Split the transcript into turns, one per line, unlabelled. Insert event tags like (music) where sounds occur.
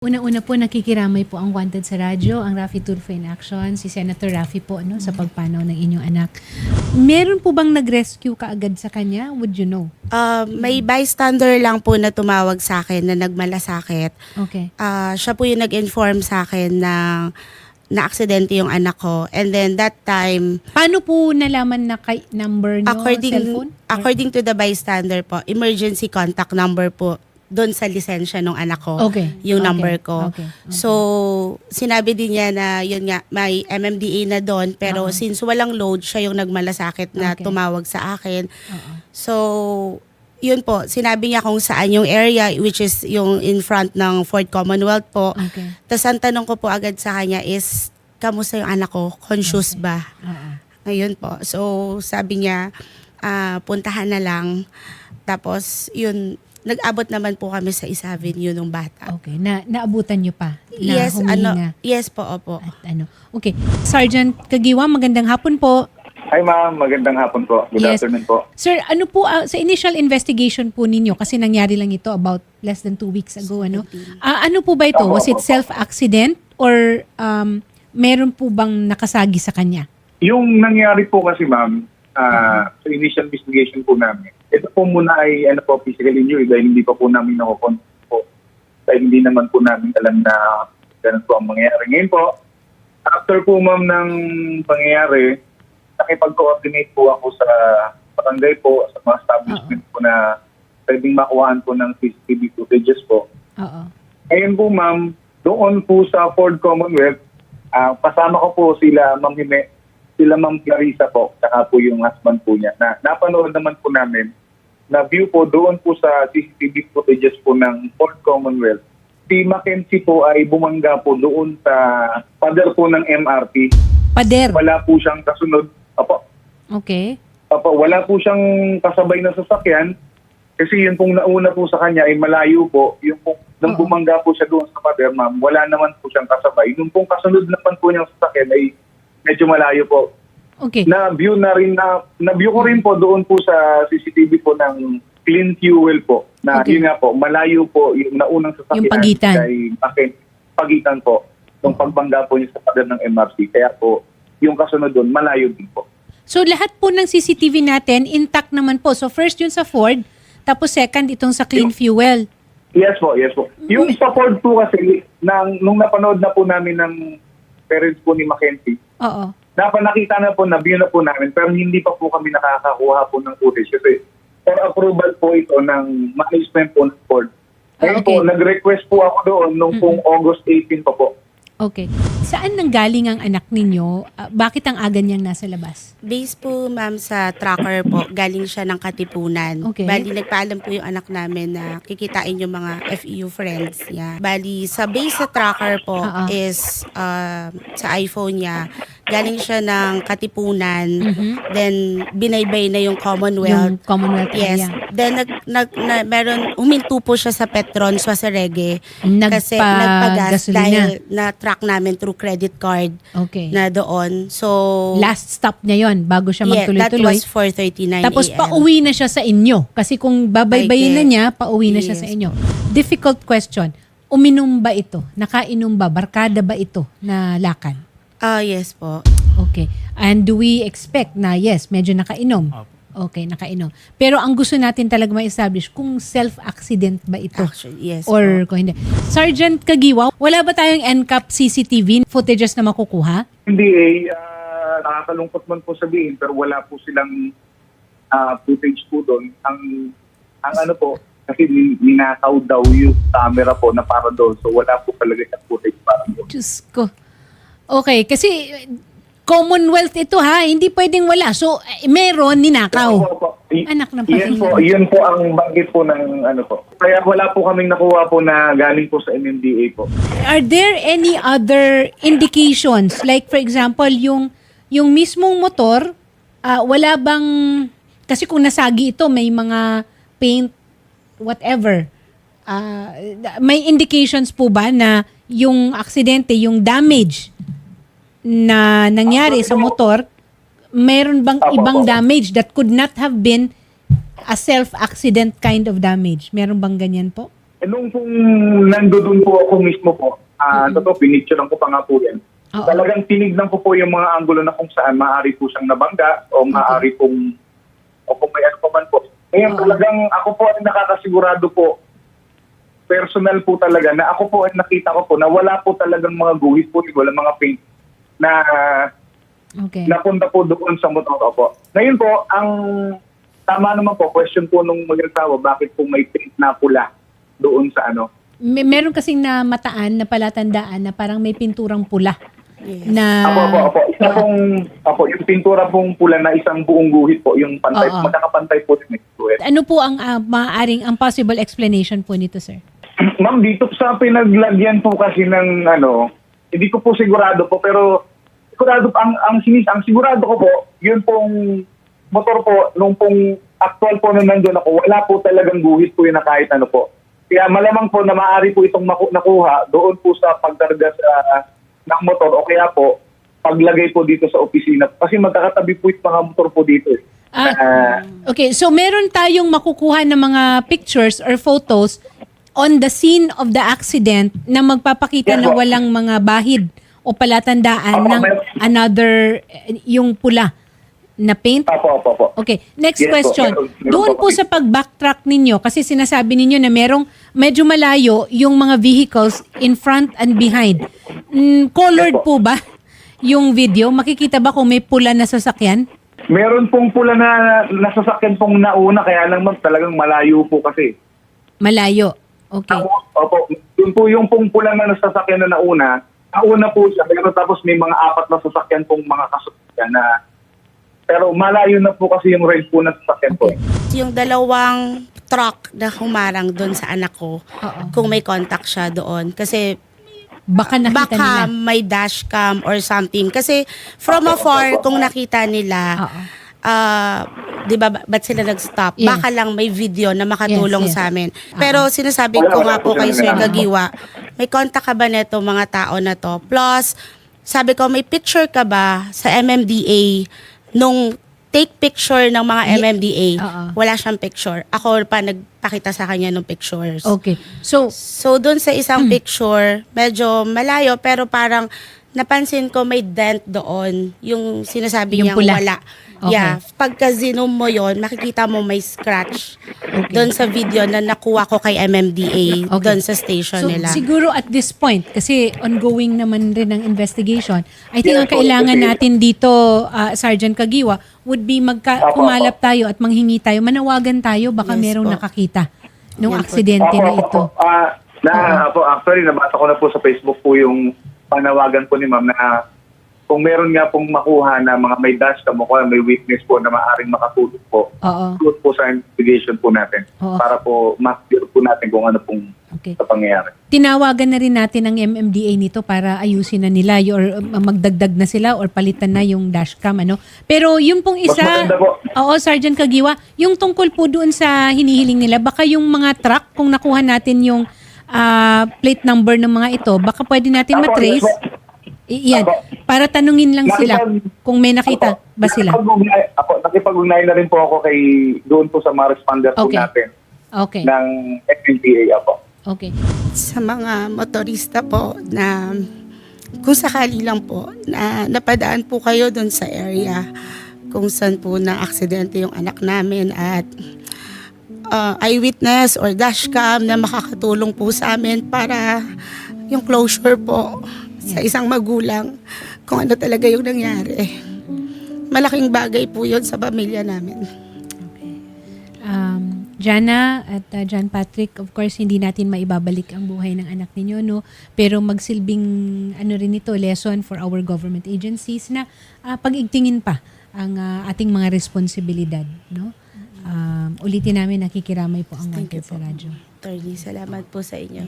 Una-una po, nakikiramay po ang Wanted sa radyo, ang Rafi Turfo in Action, si Senator Rafi po no, sa pagpanaw ng inyong anak. Meron po bang nag-rescue kaagad sa kanya? Would you know?
Ah, may bystander lang po na tumawag sa akin na nagmalasakit.
Okay.
Ah, siya po yung nag-inform sa akin na na aksidente yung anak ko. And then that time,
Paano po nalaman na kay number nyo,
according
cellphone?
according to the bystander po, emergency contact number po doon sa lisensya ng anak ko.
Okay.
Yung
Okay.
number ko.
Okay. Okay.
So, sinabi din niya na yun nga, may MMDA na doon. Pero
Oo.
since walang load, siya yung nagmalasakit na
Okay.
tumawag sa akin.
Oo.
So, yun po, sinabi niya kung saan yung area, which is yung in front ng Fort Commonwealth po.
Okay.
Tapos ang tanong ko po agad sa kanya is, kamusta yung anak ko? Conscious
Okay.
ba?
Oo.
Ayun po. So, sabi niya, ah, puntahan na lang. Tapos, yun, nag-abot naman po kami sa East Avenue nung bata.
Okay. Na, naabutan nyo pa? Na
yes, ano, yes po, opo.
At ano? Okay. Sergeant Kagiwa, magandang hapon po.
Hi ma'am, magandang hapon po. Good
Yes.
afternoon po.
Sir, ano po ah, sa initial investigation po ninyo kasi nangyari lang ito about less than two weeks ago ano? Ah, ano po ba ito?
Opo,
Was it
opo.
self-accident or um, meron po bang nakasagi sa kanya?
Yung nangyari po kasi ma'am, ah, sa initial investigation po namin, ito po muna ay ano po, physical injury dahil hindi pa po namin nakukontrol po. Dahil hindi naman po namin alam na ganun po ang mangyayari. Ngayon po, after po ma'am ng pangyayari, nakipag-coordinate po ako sa barangay po, sa mga establishment po na pwedeng makuhaan po ng CCTV footages po.
Oo.
Ngayon po ma'am, doon po sa Ford Commonwealth, ah, kasama ko po sila Ma'am Hime, sila Ma'am Clarissa po, saka po yung husband po niya. Na, napanood naman po namin na view po doon po sa CCTV footages po ng Ford Commonwealth. Si Mackenzie po ay bumangga po doon sa pader po ng MRT.
Pader.
Wala po siyang kasunod. Opo,
Okay.
Opo, wala po siyang kasabay na sasakyan kasi yun pong nauna po sa kanya ay malayo po. Yung pong, nung
Oo.
bumangga po siya doon sa pader, ma'am, wala naman po siyang kasabay. Nung pong kasunod naman po niyang sasakyan ay medyo malayo po.
Okay.
Na-view na rin na, na-view ko rin po doon po sa CCTV po ng clean fuel po. Na
Okay.
yun nga po, malayo po yung naunang sasakyan.
Yung pagitan.
Kay, akin, pagitan po. Nung pagbangga po niya sa pader ng MRC. Kaya po, yung kasunod doon, malayo din po.
So lahat po ng CCTV natin intact naman po. So first yun sa Ford, tapos second itong sa Clean Fuel.
Yes po, yes po. Yung sa Ford po kasi, nang, nung napanood na po namin ng parents po ni Mackenzie,
Oo.
Napanakita na po, na-view na po namin, pero hindi pa po kami nakakakuha po ng footage kasi for approval po ito ng management po ng.
Ah,
Ngayon
okay.
po, nag-request po ako doon nung pong August 18 pa po.
Okay. Saan nanggaling ang anak ninyo? Ah, bakit ang aga niyang nasa labas?
Base po, ma'am, sa tracker po, galing siya ng Katipunan.
Okay.
Bali, nagpaalam po yung anak namin na kikitain yung mga FEU friends niya. Bali, sa base sa tracker po
Oo.
is uh, sa iPhone niya, galing siya ng Katipunan,
Mhm.
then binaybay na yung Commonwealth.
Yung Commonwealth
Yes.
area.
Then nag, nag na, meron huminto po siya sa Petron Suaserege kasi nagpagas
Nagpa-gasolina.
dahil na-track namin through credit card
Okay.
na doon. So
Last stop niya yon bago siya
yeah, that
magtuloy-tuloy.
was 4:39
Tapos pauwi na siya sa inyo. Kasi kung babaybayin na niya, pauwi na siya
Yes.
sa inyo. Difficult question. Uminom ba ito? Nakainom ba? Barkada ba ito na lakad?
Ah, yes po.
Okay. And do we expect na yes, medyo nakainom? Okay, nakainom. Pero ang gusto natin talaga ma-establish kung self-accident ba ito?
Actually, yes
or
po.
kung hindi. Sergeant Kagiwa, wala ba tayong NCAP CCTV footages na makukuha?
Hindi eh, ah, nakakalungkot man po sabihin, pero wala po silang ah, footage po doon. Ang, ang ano po, kasi nin- ninakaw daw yung camera po na para doon. So wala po talaga siyang footage para doon.
Diyos ko. Okay, kasi eh, Commonwealth ito ha, hindi pwedeng wala. So, eh, meron ninakaw.
Opo, opo. Y-
Anak ng
Yan po, yun po ang banggit po ng ano po. Kaya wala po kaming nakuha po na galing po sa MMDA po.
Are there any other indications? Like for example, yung yung mismong motor, ah, wala bang kasi kung nasagi ito may mga paint whatever. Ah, may indications po ba na yung aksidente, yung damage na nangyari sa motor, meron bang
Apo,
ibang
apo.
damage that could not have been a self-accident kind of damage? Meron bang ganyan po?
Eh, nung pong nandoon po ako mismo po, ah
Mm-mm.
totoo, pinicture ko pa nga po yan.
Oo.
Talagang tinignan ko po yung mga angulo na kung saan maaari po siyang nabangga o maaari pong o kung may ano pa man po. Ngayon
Oo.
talagang ako po ay nakakasigurado po personal po talaga na ako po ay nakita ko po na wala po talagang mga guhit po, wala mga paint na
Okay.
napunta po doon sa motor po. Ngayon po, ang tama naman po, question po nung mag-asawa, bakit po may paint na pula doon sa ano.
May, meron kasing na mataan na palatandaan na parang may pinturang pula
Yes.
na
Apo, apo, apo. Isa pong, apo, yung pintura pong pula na isang buong guhit po, yung pantay,
Oo.
magkakapantay po din yung guhit.
ano po ang ah, maaaring ang possible explanation po nito, sir? (clears throat)
Ma'am, dito sa pinaglagyan po kasi ng ano, hindi ko po sigurado po, pero sigurado ang ang sinis ang sigurado ko po, yun pong motor po nung pong actual po na nandun ako, wala po talagang guhit po yun na kahit ano po. Kaya malamang po na maaari po itong maku- nakuha doon po sa pagkarga sa ng motor o kaya po paglagay po dito sa opisina. Kasi magkakatabi po yung mga motor po dito. eh.
Ah,
Ah,
Okay, so meron tayong makukuha ng mga pictures or photos on the scene of the accident na magpapakita
Yes,
na walang mga bahid o palatandaan
Opo,
ng
meron.
another, eh, yung pula na paint?
Apo, apo, apo.
Okay, next
Yes po,
question.
meron- meron
Doon
po
po sa pag-backtrack ninyo, kasi sinasabi ninyo na merong medyo malayo yung mga vehicles in front and behind. Mm, colored
Yes po.
po ba (laughs) yung video? Makikita ba kung may pula na sasakyan?
Meron pong pula na nasasakyan pong nauna, kaya lang ma'am, talagang malayo po kasi.
Malayo. Okay.
Ako, opo, yun po yung pong pula na nasasakyan na nauna, nauna po siya, pero tapos may mga apat na sasakyan pong mga kasasakyan na pero malayo na po kasi yung range po ng sasakyan po.
Yung dalawang truck na humarang doon sa anak ko,
Oo.
kung may contact siya doon. Kasi
Baka nakita
baka
nila.
may dashcam or something. Kasi from afar, kung nakita nila,
Oo.
ah, di ba, ba- ba't sila nag-stop?
Yes.
Baka lang may video na makatulong
Yes, yes.
sa amin. Pero sinasabi
Wala,
ko
wala
nga
po
po kay
sila
Sir
nila.
Gagiwa, may contact ka ba neto mga tao na to? Plus, sabi ko, may picture ka ba sa MMDA nung take picture ng mga MMDA?
Oo.
Wala siyang picture. Ako pa nagpakita sa kanya ng pictures.
Okay. So,
So, dun sa isang
Hmm.
picture, medyo malayo, pero parang napansin ko may dent doon. Yung sinasabi
Yung
niyang
pula.
wala.
Okay.
Yeah. Pagka zoom mo yon makikita mo may scratch
Okay.
doon sa video na nakuha ko kay MMDA
Okay.
doon sa station
so
nila.
siguro at this point, kasi ongoing naman rin ang investigation, I think
Yes
ang kailangan natin dito, ah, Sergeant Kagiwa, would be magka, kumalap tayo at manghingi tayo, manawagan tayo, baka
Yes
merong
po.
nakakita ng aksidente na ito.
Ah, na, po, actually, nabasa ko na po sa Facebook po yung panawagan po ni ma'am na kung meron nga pong makuha na mga may dashcam o kaya may witness po na maaaring makatulog po,
Oo.
tulog po sa investigation po natin
Oo.
para po ma-clear po natin kung ano pong
Okay.
sa pangyayari.
Tinawagan na rin natin ang MMDA nito para ayusin na nila y- or um, magdagdag na sila or palitan na yung dashcam ano. Pero yung pong
Mas
isa
maganda po.
Oo, Sergeant Kagiwa, yung tungkol po doon sa hinihiling nila, baka yung mga truck kung nakuha natin yung ah, plate number ng mga ito, baka pwede natin
Apo,
matrace.
yes.
I- yan,
Apo.
para tanungin lang sila
Nakipag-
kung may nakita
Opo,
ba sila.
nakipag-ugnay- Ako, nakipag-ugnay na rin po ako kay doon po sa mga responder po
Okay.
natin
Okay.
ng FNPA po.
Okay.
sa mga motorista po na kung sakali lang po na napadaan po kayo doon sa area kung saan po na aksidente yung anak namin at uh, eyewitness or dashcam na makakatulong po sa amin para yung closure po sa isang magulang kung ano talaga yung nangyari. Malaking bagay po yun sa pamilya namin.
Um, Jana at uh, John Patrick, of course, hindi natin maibabalik ang buhay ng anak ninyo, no? Pero magsilbing, ano rin ito, lesson for our government agencies na uh, pag-igtingin pa ang uh, ating mga responsibilidad, no? Um, ulitin namin, nakikiramay po ang
Thank
Wanted sa radyo.
Attorney, salamat po sa inyo.